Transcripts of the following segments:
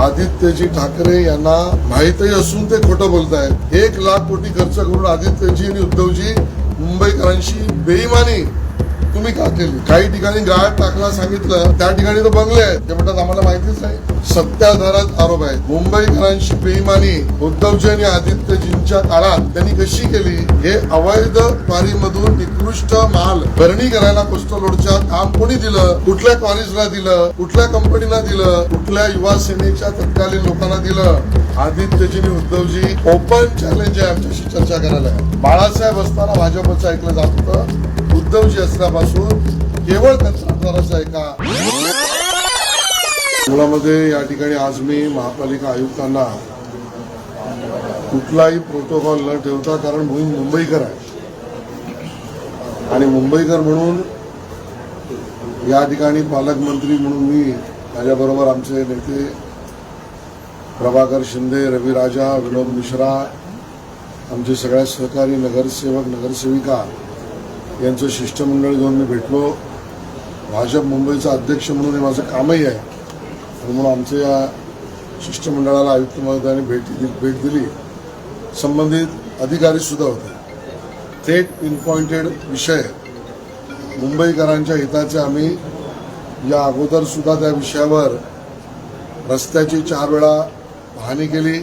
आदित्यजी ठाकरे यांना माहितही असून ते खोटं बोलतायत. एक लाख कोटी खर्च करून आदित्यजी आणि उद्धवजी मुंबईकरांशी बेईमानी तुम्ही का केली? काही ठिकाणी गाळ टाकला सांगितलं त्या ठिकाणी तर बंगले आहेत. ते म्हणतात आम्हाला माहितीच नाही. सत्याधारात आरोप आहेत. मुंबईकरांशी बेईमानी उद्धवजी आणि आदित्यजींच्या काळात त्यांनी कशी केली? हे अवैध पारीमधून भरणी करायला कोस्टल रोडच्या काम कोणी दिलं? कुठल्या कॉलेजला दिलं? कुठल्या कंपनीला दिलं? कुठल्या युवा सेनेच्या तत्कालीन लोकांना दिलं? आदित्यजी उद्धवजी ओपन चॅलेंज आहे आमच्याशी चर्चा करायला बाळासाहेब असताना भाजपचं ऐकलं जात होतं. उद्धवजी असल्यापासून केवळ त्यांचा ऐका का? मुळामध्ये या ठिकाणी आज मी महापालिका आयुक्तांना कुठलाही प्रोटोकॉल न ठेवता कारण मी मुंबईकर आहे. आणि मुंबईकर म्हणून या ठिकाणी पालकमंत्री म्हणून मी माझ्याबरोबर आमचे नेते प्रभाकर शिंदे रवी राजा विनोद मिश्रा आमचे सगळ्या सहकारी नगरसेवक नगरसेविका यांचं शिष्टमंडळ घेऊन मी भेटलो. भाजप मुंबईचा अध्यक्ष म्हणून हे माझं कामही आहे. म्हणून आमच्या या शिष्टमंडळाला आयुक्त महोदयाने भेट दिली भेट दिली. संबंधित अधिकारीसुद्धा होते. थेट पिनपॉइंटेड विषय मुंबईकरांच्या हिताचे आम्ही या अगोदर सुद्धा त्या विषयावर रस्त्याची चार वेळा पाहणी केली.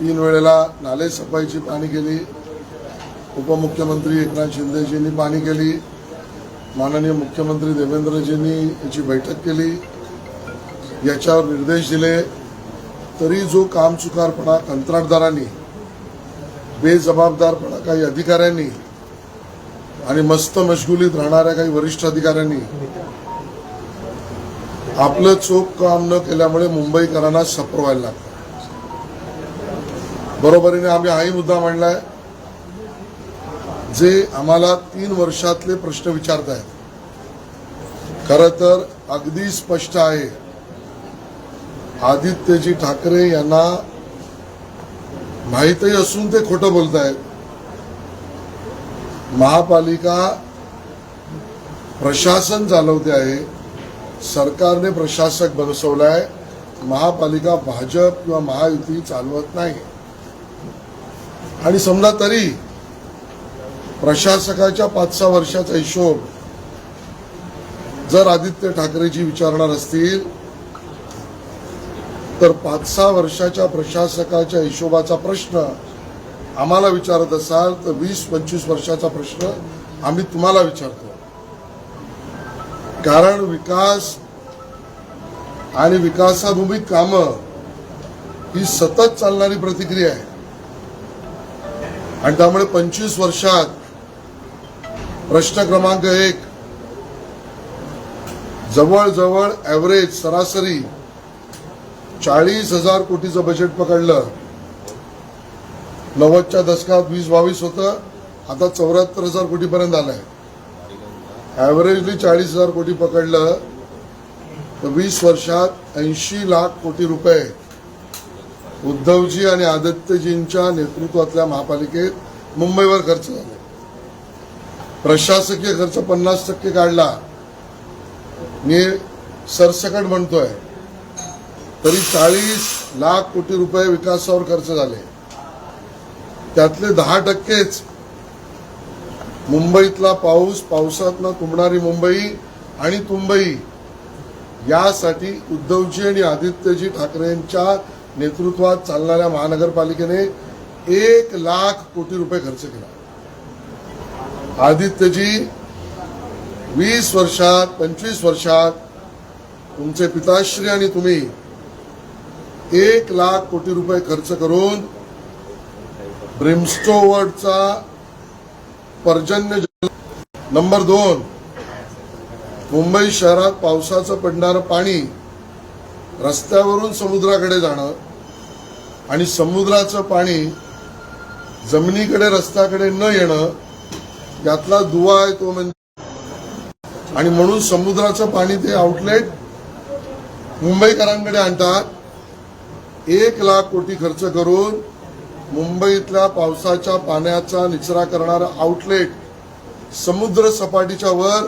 तीन वेळेला नाले सफाईची पाहणी केली. उपमुख्यमंत्री एकनाथ शिंदेजींनी पाहणी केली. माननीय मुख्यमंत्री देवेंद्रजींनी याची बैठक केली. याच्यावर निर्देश दिले. तरी जो कामचुकारपणा कंत्राटदारांनी बेजबाबदारपणा काही अधिकाऱ्यांनी आणि मस्त मशगुलीत राहणाऱ्या काही वरिष्ठ अधिकाऱ्यांनी आपलं चोख काम न केल्यामुळे मुंबईकरांना सप्रो व्हायला लागतं बरोबरीने आम्ही हाही मुद्दा मांडलाय जे आम्हाला तीन वर्षातले प्रश्न विचारत आहेत खर तर अगदी स्पष्ट आहे आदित्यजी ठाकरे यांना माहितही असून ते खोटं बोलतायत. महापालिका प्रशासन चालवते आहे. सरकारने प्रशासक बसवलाय. महापालिका भाजप किंवा महायुती चालवत नाही. आणि समजा तरी प्रशासकाच्या पाच सहा वर्षाचा हिशोब जर आदित्य ठाकरेजी विचारणार असतील तर पाच सहा वर्षाच्या प्रशासकाच्या हिशोबाचा प्रश्न आम्हाला विचारत असाल तर वीस पंचवीस वर्षाचा प्रश्न आम्ही तुम्हाला विचारतो. कारण विकास आणि विकासाभूमी कामं ही सतत चालणारी प्रतिक्रिया आहे. आणि त्यामुळे पंचवीस वर्षात प्रश्न क्रमांक एक जवळजवळ ॲव्हरेज सरासरी चाळीस हजार कोटीचं बजेट पकडलं. नव्वदच्या दशकात वीस बावीस होतं. आता चौऱ्याहत्तर हजार कोटीपर्यंत आलंय. ॲव्हरेजली चाळीस हजार कोटी पकडलं. तर वीस वर्षात ऐंशी लाख कोटी रुपये. उद्धवजी आणि आदित्यजींच्या नेतृत्वातल्या महापालिकेत मुंबईवर खर्च झाले. प्रशासकीय खर्च पन्नास टक्के काढला. मी सरसकट म्हणतोय तरी चाळीस लाख कोटी रुपये विकासावर खर्च झाले. त्यातले दहा टक्केच मुंबईतला पाऊस पावसातनं तुंबणारी मुंबई आणि तुंबई यासाठी उद्धवजी आणि आदित्यजी ठाकरेंच्या नेतृत्वात चालणाऱ्या महानगरपालिकेने एक लाख कोटी रुपये खर्च केला. आदित्यजी वीस वर्षात पंचवीस वर्षात तुमचे पिताश्री आणि तुम्ही एक लाख कोटी रुपये खर्च करून ब्रिमस्टोवर्डचा पर्जन्य जल नंबर दोन मुंबई शहरात पावसाचं पडणारं पाणी रस्त्यावरून समुद्राकडे जाणं आणि समुद्राचं पाणी जमिनीकडे रस्त्याकडे न येणं यातला दुवा आहे तो म्हणजे आणि म्हणून समुद्राचं पाणी ते आउटलेट मुंबईकरांकडे आणतात. एक लाख कोटी खर्च करून मुंबईतल्या पावसाच्या पाण्याचा निचरा करणारं आउटलेट समुद्र सपाटीच्या वर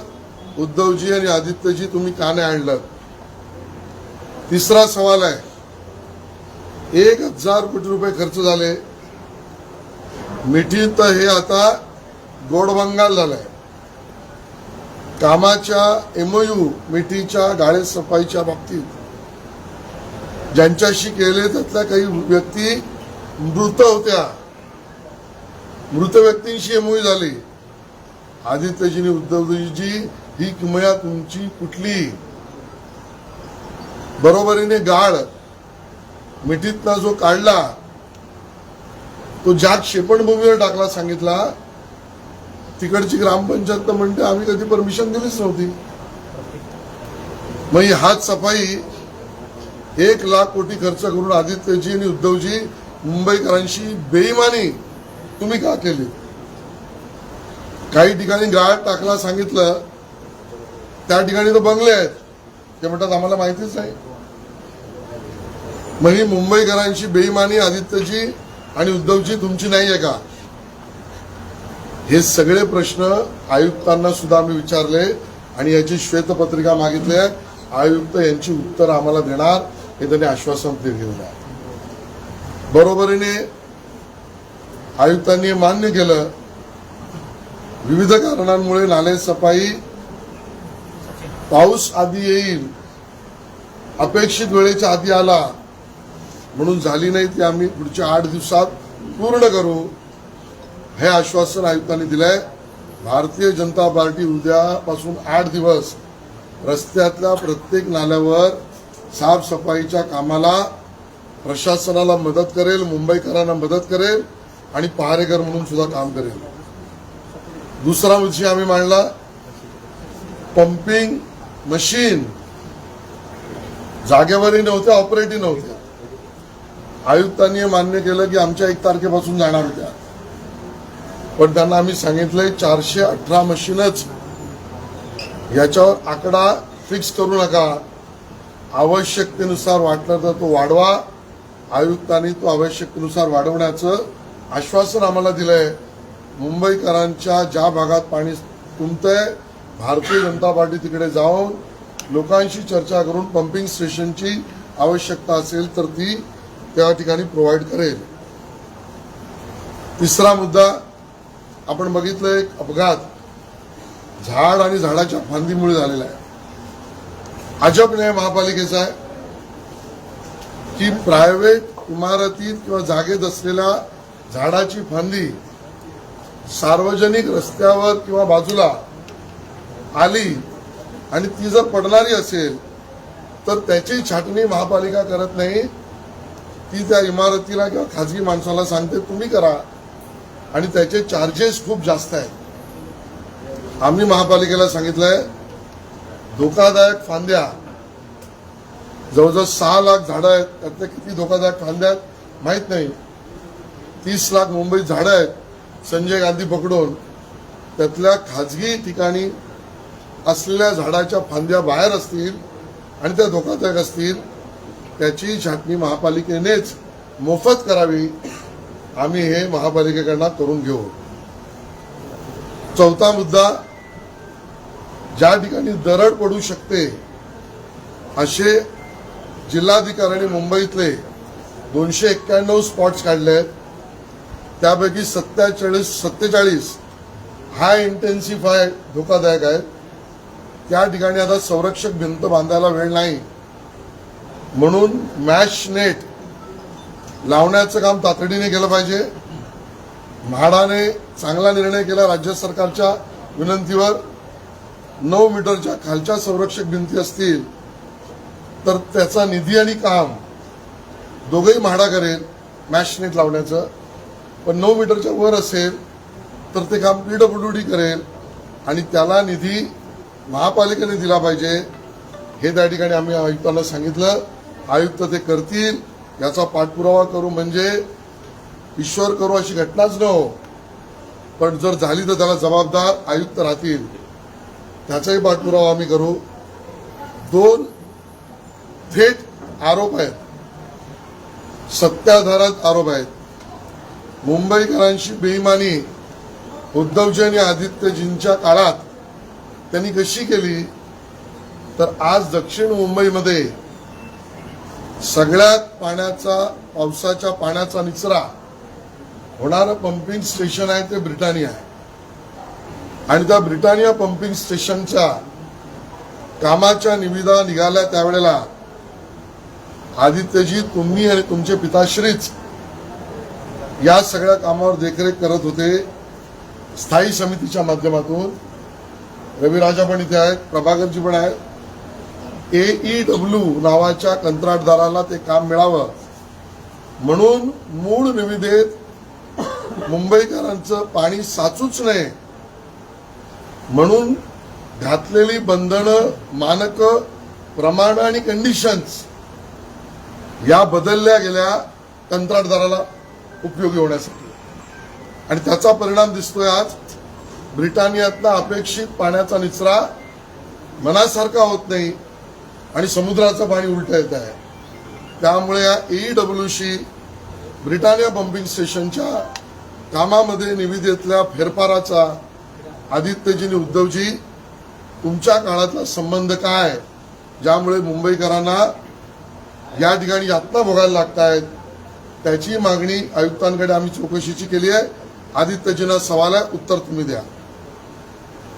उद्धवजी आणि आदित्यजी तुम्ही का नाही आणलं? तिसरा सवाल आहे. एक हजार कोटी रुपये खर्च झाले. मिठीत तर हे आता गोडबंगाल झालंय. कामाच्या एमओयू मिठीच्या गाळे सफाईच्या बाबतीत ज्यांच्याशी केले त्यातल्या काही व्यक्ती मृत होत्या. मृत व्यक्तींशी एमोई झाली. आदित्यजीनी उद्धवजीजी ही किमया तुमची कुठली? बरोबरीने गाळ मिठीतला जो काढला तो ज्या क्षेपणभूमीवर टाकला सांगितला तिकडची ग्रामपंचायत म्हणते आम्ही कधी परमिशन दिलीच नव्हती. मग ही हात सफाई एक लाख कोटी खर्च करून आदित्यजी आणि उद्धवजी मुंबईकरांशी बेईमानी तुम्ही का केली? काही ठिकाणी गाळ टाकला सांगितलं त्या ठिकाणी तर बंगले आहेत. ते म्हणतात आम्हाला माहितीच नाही. मग ही मुंबईकरांची बेईमानी आदित्यजी आणि उद्धवजी तुमची नाही आहे का? हे सगळे प्रश्न आयुक्तांना सुद्धा आम्ही विचारले आणि याची श्वेतपत्रिका मागितली आहे. आयुक्त यांची उत्तर आम्हाला देणार. हे त्यांनी आश्वासन दिलेलं आहे बरोबरीने आयुक्तांनी मान्य केलं विविध कारणांमुळे नाले सफाई पाऊस आधी येईल अपेक्षित वेळेच्या आधी आला म्हणून झाली नाही ती आम्ही पुढच्या आठ दिवसात पूर्ण करू हे आश्वासन आयुक्तांनी दिलंय भारतीय जनता पार्टी उद्यापासून आठ दिवस रस्त्यातल्या प्रत्येक नाल्यावर साफसफाईच्या कामाला प्रशासनाला मदत करेल मुंबईकरांना मदत करेल आणि पहारेकर म्हणून सुद्धा काम करेल. दुसरा विषय आम्ही मांडला पंपिंग मशीन. जागेवरही नव्हत्या ऑपरेटिव्ह नव्हत्या. आयुक्तांनी मान्य केलं की आमच्या एक तारखेपासून जाणार होत्या. पण त्यांना आम्ही सांगितलंय चारशे अठरा मशीनच याच्यावर आकडा फिक्स करू नका. आवश्यकतेनुसार वाटलं तर तो वाढवा. आयुक्तांनी तो आवश्यकतेनुसार वाढवण्याचं आश्वासन आम्हाला दिलंय. मुंबईकरांच्या ज्या भागात पाणी तुंबतंय भारतीय जनता पार्टी तिकडे जाऊन लोकांशी चर्चा करून पंपिंग स्टेशनची आवश्यकता असेल तर ती त्या ठिकाणी प्रोव्हाइड करेल. तिसरा मुद्दा आपण बघितलं एक अपघात झाड आणि झाडाच्या फांदीमुळे झालेला आहे. अजब न्याय महापालिकेचा आहे की प्रायव्हेट इमारतीत किंवा जागेत असलेल्या झाडाची फांदी सार्वजनिक रस्त्यावर किंवा बाजूला आली आणि ती जर पडणारी असेल तर त्याची छाटणी महापालिका करत नाही. ती त्या इमारतीला किंवा खाजगी माणसाला सांगते तुम्ही करा. आणि त्याचे चार्जेस खूप जास्त आहेत. आम्ही महापालिकेला सांगितलं आहे धोकादायक फांद्या. जवळजवळ सहा लाख झाडं आहेत. त्यातल्या किती धोकादायक फांद्या आहेत माहीत नाही. तीस लाख मुंबईत झाडं आहेत संजय गांधी पकडून. त्यातल्या खाजगी ठिकाणी असलेल्या झाडाच्या फांद्या बाहेर असतील आणि त्या धोकादायक असतील त्याची छाटणी महापालिकेनेच मोफत करावी. आम्ही हे महापालिकेकडनं करून घेऊ. चौथा मुद्दा ज्या ठिकाणी दरड पडू शकते असे जिल्हाधिकाऱ्यांनी मुंबईतले दोनशे एक्क्याण्णव स्पॉट्स काढले आहेत. त्यापैकी सत्तेचाळीस सत्तेचाळीस हाय इंटेन्सिफाय धोकादायक आहेत. त्या ठिकाणी आता संरक्षक भिंत बांधायला वेळ नाही. म्हणून मॅश नेट लावण्याचं काम तातडीने केलं पाहिजे. म्हाडाने चांगला निर्णय केला राज्य सरकारच्या विनंतीवर. नऊ मीटरच्या खालच्या संरक्षक भिंती असतील तर त्याचा निधी आणि काम दोघंही म्हाडा करेल मॅशनीत लावण्याचं. पण नऊ मीटरच्या वर असेल तर ते काम पीडब्ल्यू डी करेल आणि त्याला निधी महापालिकेने दिला पाहिजे. हे त्या ठिकाणी आम्ही आयुक्तांना सांगितलं. आयुक्त ते करतील. याचा पाठपुरावा करू म्हणजे ईश्वर करू अशी घटनाच न हो. पण जर झाली तर त्याला जबाबदार आयुक्त राहतील. त्याचाही पाठपुरावा आम्ही करू. दोन थेट आरोप आहेत. सत्याधारात आरोप आहेत. मुंबईकरांशी बेईमानी उद्धवजी आणि आदित्यजींच्या काळात त्यांनी कशी केली? तर आज दक्षिण मुंबईमध्ये सगळ्यात पाण्याचा पावसाच्या पाण्याचा निचरा होणारं पंपिंग स्टेशन आहे ते ब्रिटानिया आहे. आणि त्या ब्रिटानिया पंपिंग स्टेशनच्या कामाच्या निविदा निघाल्या त्यावेळेला आदित्यजी तुम्ही आणि तुमचे पिताश्रीच या सगळ्या कामावर देखरेख करत होते. स्थायी समितीच्या माध्यमातून. रविराजा पण इथे आहेत प्रभाकरजी पण आहेत. एईडब्ल्यू नावाच्या कंत्राटदाराला ते काम मिळावं. म्हणून मूळ निविदेत मुंबईकरांचं पाणी साचूच नये. म्हणून घातलेली बंधनं मानक प्रमाण आणि कंडिशन्स या बदलल्या गेल्या कंत्राटदाराला उपयोगी होण्यासाठी. आणि त्याचा परिणाम दिसतोय आज ब्रिटानियातला अपेक्षित पाण्याचा निचरा मनासारखा होत नाही आणि समुद्राचं पाणी उलट येत आहे. त्यामुळे या ईडब्ल्यूशी ब्रिटानिया पंपिंग स्टेशनच्या कामामध्ये निविदेतल्या फेरफाराचा आदित्यजींनी उद्धवजी तुमच्या काळातला संबंध काय? ज्यामुळे मुंबईकरांना या ठिकाणी यातना भोगायला लागत आहेत त्याची मागणी आयुक्तांकडे आम्ही चौकशीची केली आहे. आदित्यजींना सवाल आहे उत्तर तुम्ही द्या.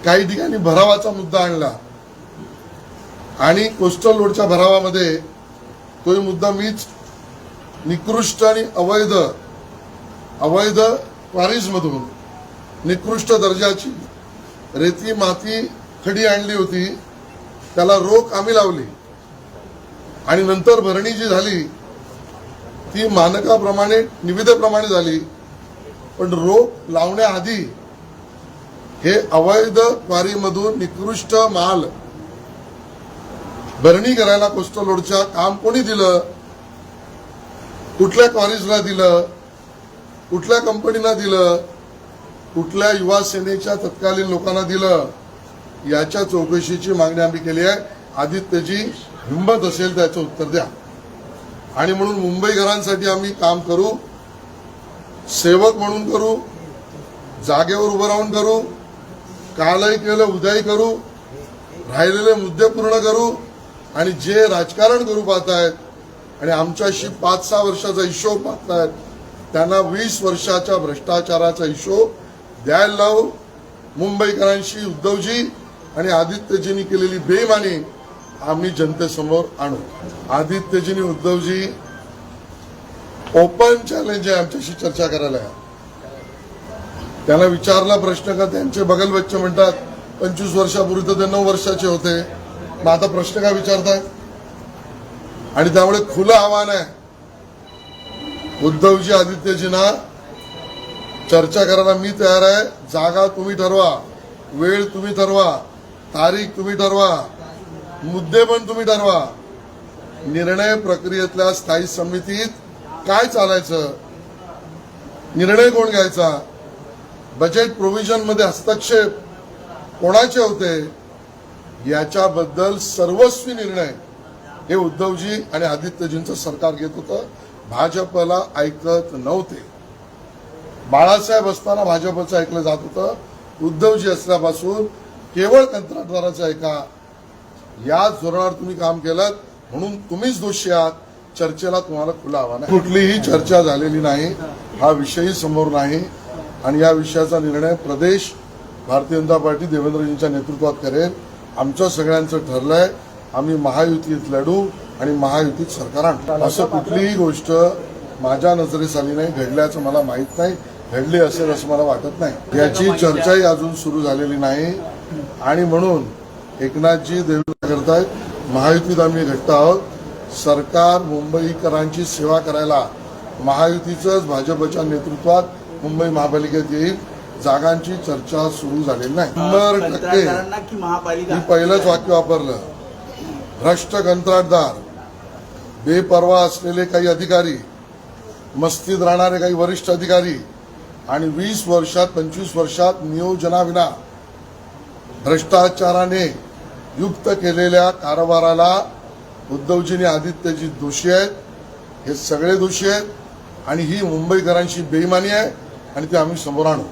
काही ठिकाणी भरावाचा मुद्दा आणला. आणि कोस्टल रोडच्या भरावामध्ये तोही मुद्दा मीच निकृष्ट आणि अवैध अवैध क्वारीजमधून निकृष्ट दर्जाची रेती माती खडी आणली होती त्याला रोख आम्ही लावली. आणि नंतर भरणी जी झाली ती मानकाप्रमाणे निविदेप्रमाणे झाली. पण रोख लावण्याआधी हे अवैध क्वारीमधून निकृष्ट माल भरणी करायला कोस्टल रोडच्या काम कोणी दिलं? कुठल्या क्वारीजला दिलं? कुठल्या कंपनीला दिलं? कुठल्या युवा सेनेच्या तत्कालीन लोकांना दिलं याच्या चौकशीची मागणी आम्ही केली आहे. आदित्यजी हिंमत असेल त्याचं उत्तर द्या. आणि म्हणून मुंबईकरांसाठी आम्ही काम करू सेवक म्हणून करू जागेवर उभं राहून करू कालही केलं उद्याही करू राहिलेले मुद्दे पूर्ण करू आणि जे राजकारण करू पाहतायत आणि आमच्याशी पाच सहा वर्षाचा हिशोब पाहतायत त्यांना वीस वर्षाच्या भ्रष्टाचाराचा हिशोब द्यायला लावू. मुंबईकरांशी उद्धवजी आणि आदित्यजींनी केलेली बेमानी आम्ही जनतेसमोर आणू. आदित्यजींनी उद्धवजी ओपन चॅलेंज आहे आमच्याशी चर्चा करायला. त्यांना विचारला प्रश्न का? त्यांचे बगल बच्चे म्हणतात पंचवीस वर्षापूर्वी तर ते नऊ वर्षाचे होते. मग आता प्रश्न का विचारताय? आणि त्यामुळे खुलं आव्हान आहे. उद्धवजी आदित्यजींना चर्चा करायला मी तयार आहे. जागा तुम्ही ठरवा. वेळ तुम्ही ठरवा. तारीख तुम्ही ठरवा. मुद्दे पण तुम्ही ठरवा. निर्णय प्रक्रियेतल्या स्थायी समितीत काय चालायचं? निर्णय कोण घ्यायचा? बजेट प्रोव्हिजनमध्ये हस्तक्षेप कोणाचे होते? याच्याबद्दल सर्वस्वी निर्णय. हे उद्धवजी आणि आदित्यजींचं सरकार घेत होतं. भाजपला ऐकत नव्हते. बाळासाहेब असताना भाजपचं ऐकलं जात होतं. उद्धवजी असल्यापासून केवळ कंत्राटदाराचं ऐका. या धोरणावर तुम्ही काम केलं म्हणून तुम्हीच दोषी आहात. चर्चेला तुम्हाला खुला आव्हान कुठलीही चर्चा झालेली नाही. हा विषयही समोर नाही. आणि या विषयाचा निर्णय प्रदेश भारतीय जनता पार्टी देवेंद्रजींच्या नेतृत्वात करेल. आमचं सगळ्यांचं ठरलंय. आम्ही महायुतीत लढू आणि महायुतीत सरकार आणू. असं कुठलीही गोष्ट माझ्या नजरेस आली नाही घडल्याचं मला माहीत नाही. घडली असेल असं मला वाटत नाही. याची चर्चाही अजून सुरू झालेली नाही. आणि म्हणून एकनाथजी देवेंद्र करतायत महायुतीत आम्ही घट्ट आहोत. सरकार मुंबईकरांची सेवा करायला महायुतीचंच भाजपच्या नेतृत्वात मुंबई महापालिकेत येईल. जागांची चर्चा सुरू झालेली नाही. शंभर टक्के मी पहिलंच वाक्य वापरलं. भ्रष्ट कंत्राटदार बेपरवा असलेले काही अधिकारी मस्तीत राहणारे काही वरिष्ठ अधिकारी आणि वीस वर्षात पंचवीस वर्षात नियोजनाविना भ्रष्टाचाराने युक्त केलेल्या कारभाराला उद्धवजींनी आदित्यजी दोषी आहेत. हे सगळे दोषी आहेत आणि ही मुंबईकरांची बेईमानी आहे आणि ते आम्ही समोर आणू.